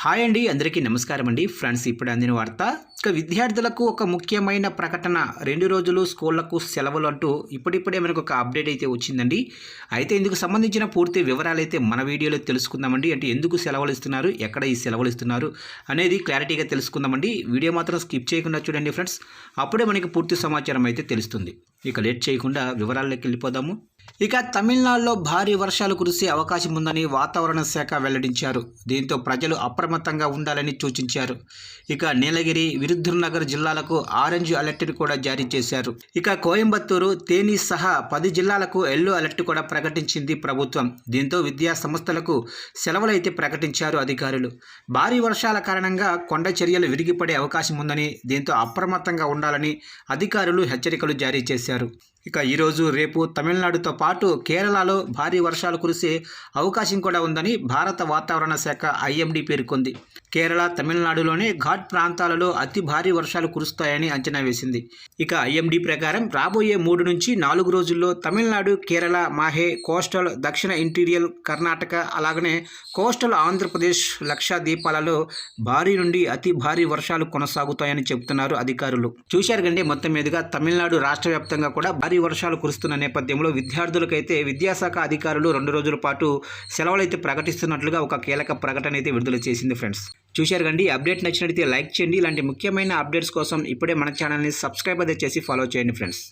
Hi అండి అందరికీ నమస్కారం అండి. ఫ్రెండ్స్ ఇప్పుడు అందిన వార్త ఇక విద్యార్థులకు ఒక ముఖ్యమైన ప్రకటన. రెండు రోజులు స్కూళ్ళకు సెలవులు అంటూ ఇప్పుడిప్పుడే మనకు ఒక అప్డేట్ అయితే వచ్చిందండి. అయితే ఇందుకు సంబంధించిన పూర్తి వివరాలు అయితే మన వీడియోలో తెలుసుకుందామండి. అంటే ఎందుకు సెలవులు ఇస్తున్నారు ఎక్కడ ఈ సెలవులు ఇస్తున్నారు అనేది క్లారిటీగా తెలుసుకుందామండి. వీడియో మాత్రం స్కిప్ చేయకుండా చూడండి ఫ్రెండ్స్. అప్పుడే మనకి పూర్తి సమాచారం అయితే తెలుస్తుంది. ఇక లేట్ చేయకుండా వివరాల్లోకి వెళ్ళిపోదాము. ఇక తమిళనాడులో భారీ వర్షాలు కురిసే అవకాశం ఉందని వాతావరణ శాఖ వెల్లడించారు. దీంతో ప్రజలు అప్రమత్తంగా ఉండాలని సూచించారు. ఇక నీలగిరి విరుద్ధునగర్ జిల్లాలకు ఆరెంజ్ అలర్ట్ కూడా జారీ చేశారు. ఇక కోయంబత్తూరు తేని సహా పది జిల్లాలకు ఎల్లో అలర్ట్ కూడా ప్రకటించింది ప్రభుత్వం. దీంతో విద్యా సంస్థలకు సెలవులైతే ప్రకటించారు అధికారులు. భారీ వర్షాల కారణంగా కొండ చర్యలు విరిగిపడే అవకాశం ఉందని దీంతో అప్రమత్తంగా ఉండాలని అధికారులు హెచ్చరికలు జారీ చేశారు. ఇక ఈరోజు రేపు తమిళనాడుతో పాటు కేరళలో భారీ వర్షాలు కురిసే అవకాశం కూడా ఉందని భారత వాతావరణ శాఖ ఐఎండీ పేర్కొంది. కేరళ తమిళనాడులోనే ఘాట్ ప్రాంతాలలో అతి భారీ వర్షాలు కురుస్తాయని అంచనా వేసింది. ఇక ఐఎండీ ప్రకారం రాబోయే మూడు నుంచి నాలుగు రోజుల్లో తమిళనాడు కేరళ మాహే కోస్టల్ దక్షిణ ఇంటీరియల్ కర్ణాటక అలాగనే కోస్టల్ ఆంధ్రప్రదేశ్ లక్షాద్వీపాలలో భారీ నుండి అతి భారీ వర్షాలు కొనసాగుతాయని చెబుతున్నారు అధికారులు. చూశారు కంటే మొత్తం మీదుగా తమిళనాడు రాష్ట్ర వ్యాప్తంగా కూడా భారీ వర్షాలు కురుస్తున్న నేపథ్యంలో విద్యార్థులకైతే విద్యాశాఖ అధికారులు రెండు రోజుల పాటు సెలవులైతే ప్రకటిస్తున్నట్లుగా ఒక కీలక ప్రకటన అయితే విడుదల చేసింది ఫ్రెండ్స్. చూశారు కండి అప్డేట్ నచ్చినట్లయితే లైక్ చేయండి. ఇలాంటి ముఖ్యమైన అప్డేట్స్ కోసం ఇప్పుడే మన ఛానల్ని సబ్స్క్రైబ్ అయితే చేసి ఫాలో చేయండి ఫ్రెండ్స్.